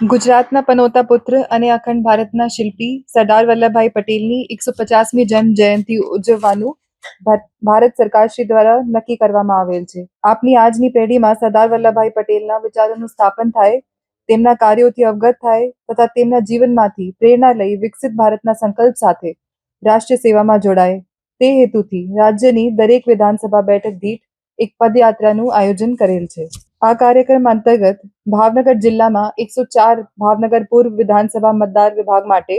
ગુજરાતના પનોતા પુત્ર અને અખંડ ભારતના શિલ્પી સરદાર વલ્લભભાઈ પટેલની એકસો પચાસમી જન્મ જયંતિ ઉજવવાનું ભારત સરકાર શ્રી દ્વારા નક્કી કરવામાં આવેલ છે. આપની આજની પેઢીમાં સરદાર વલ્લભભાઈ પટેલના વિચારોનું સ્થાપન થાય, તેમના કાર્યોથી અવગત થાય તથા તેમના જીવનમાંથી પ્રેરણા લઈ વિકસિત ભારતના સંકલ્પ સાથે રાષ્ટ્રીય સેવામાં જોડાય. તે હેતુથી રાજ્યની દરેક વિધાનસભા બેઠક દીઠ એક પદયાત્રાનું આયોજન કરેલ છે. આ કાર્યક્રમ અંતર્ગત ભાવનગર જિલ્લામાં એકસો ચાર ભાવનગર પૂર્વ વિધાનસભા મતદાર વિભાગ માટે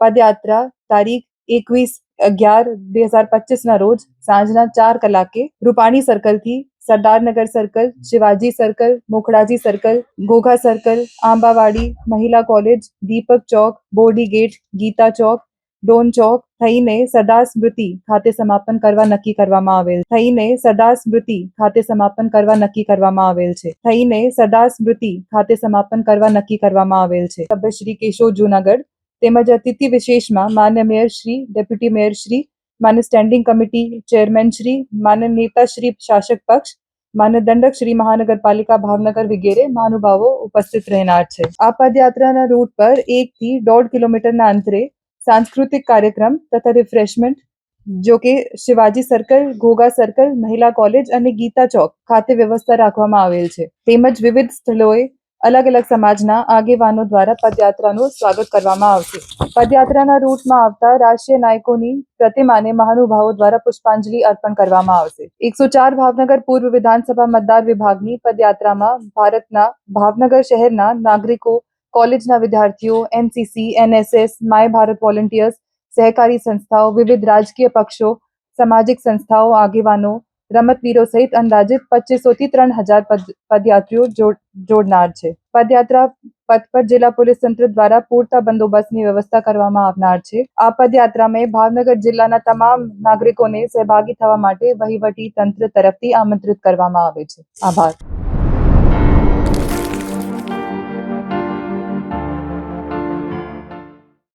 પદયાત્રા તારીખ એકવીસ અગિયાર બે હજાર પચીસના રોજ સાંજના ચાર કલાકે Rupani સર્કલથી Sardarnagar circle, Shivaji circle, Mokhdaji circle Ghogha circle, Ambawadi મહિલા કોલેજ, દીપક ચોક, બોર્ડી ગેટ, ગીતા ચોક, ડોન ચોક થઈને સરદાર સ્મૃતિ ખાતે સમાપન કરવા નક્કી કરવામાં આવેલ થઈને સરદાર સ્મૃતિ ખાતે સમાપન કરવા નક્કી કરવામાં આવેલ છે. થઈને સરદાર સ્મૃતિ ખાતે સમાપન કરવા નક્કી કરવામાં આવેલ છે. સભ્યશ્રી કેશો જુનાગઢ તેમજ અતિથિ વિશેષમાં માન્ય mayor Shri, deputy mayor Shri, માન્ય સ્ટેન્ડિંગ કમિટી ચેરમેન શ્રી, માન્ય નેતા શ્રી શાસક પક્ષ, માન્ય દંડક શ્રી મહાનગરપાલિકા ભાવનગર વગેરે મહાનુભાવો ઉપસ્થિત રહેનાર છે. આ પદયાત્રાના રૂટ પર એક થી દોઢ કિલોમીટરના અંતરે સાંસ્કૃતિક કાર્યક્રમ તથા રિફ્રેશમેન્ટ જો કે શિવાજી સર્કલ ઘોઘા સર્કલ મહિલા કોલેજ અને ગીતા ચોક ખાતે વ્યવસ્થા રાખવામાં આવેલ છે તેમજ વિવિધ સ્થળોએ અલગ અલગ સમાજના આગેવાનો દ્વારા પદયાત્રાનું સ્વાગત કરવામાં આવશે। પદયાત્રાના રૂટમાં આવતા રાષ્ટ્રીય નાયકોની પ્રતિમાને મહાનુભાવો દ્વારા પુષ્પાંજલિ અર્પણ કરવામાં આવશે। એકસો ચાર ભાવનગર પૂર્વ વિધાનસભા મતદાર વિભાગની પદયાત્રામાં ભારતના ભાવનગર શહેરના નાગરિકો કોલેજના વિદ્યાર્થીઓ NCC NSS my Bharat volunteers સહકારી સંસ્થાઓ, વિવિધ રાજકીય પક્ષો, સામાજિક સંસ્થાઓ, આગેવાનો, રમતવીરો સહિત અંદાજે થી ત્રણ હજાર પદ- પદયાત્રીઓ જોડ- જોડનાર છે. પદયાત્રા પથ પર જિલ્લા પોલીસ તંત્ર દ્વારા પૂરતા બંદોબસ્તની વ્યવસ્થા કરવામાં આવનાર છે. આ પદયાત્રામાં ભાવનગર જિલ્લાના તમામ નાગરિકોને સહભાગી થવા માટે વહીવટી તંત્ર તરફથી આમંત્રિત કરવામાં આવે છે. આભાર.